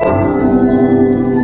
うん。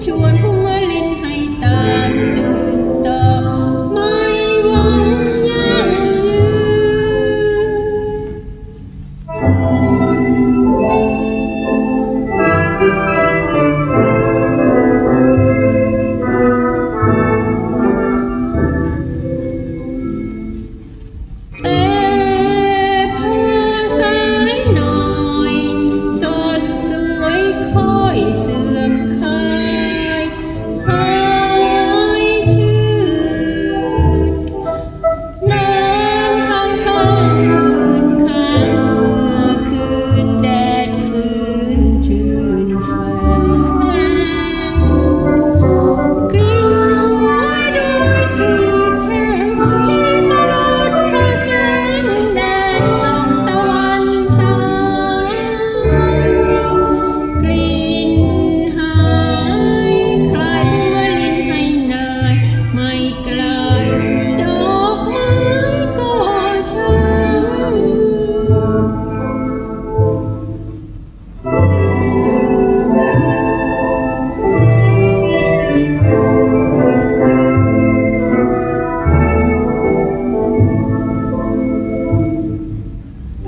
求完工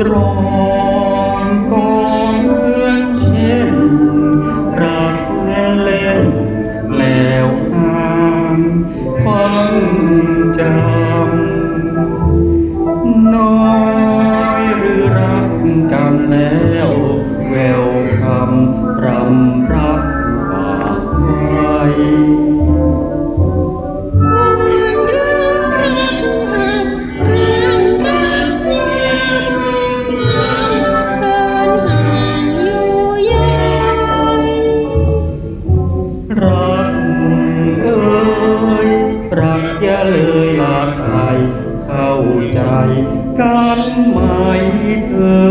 ตรองกองเมืองเช่นรักเล่นแล้วหามฟังจำน้อยหรือรักจำแล้วแววคำรำรักฝากไว้ อย่าเลยลาใครเข้าใจกันไหมเธอ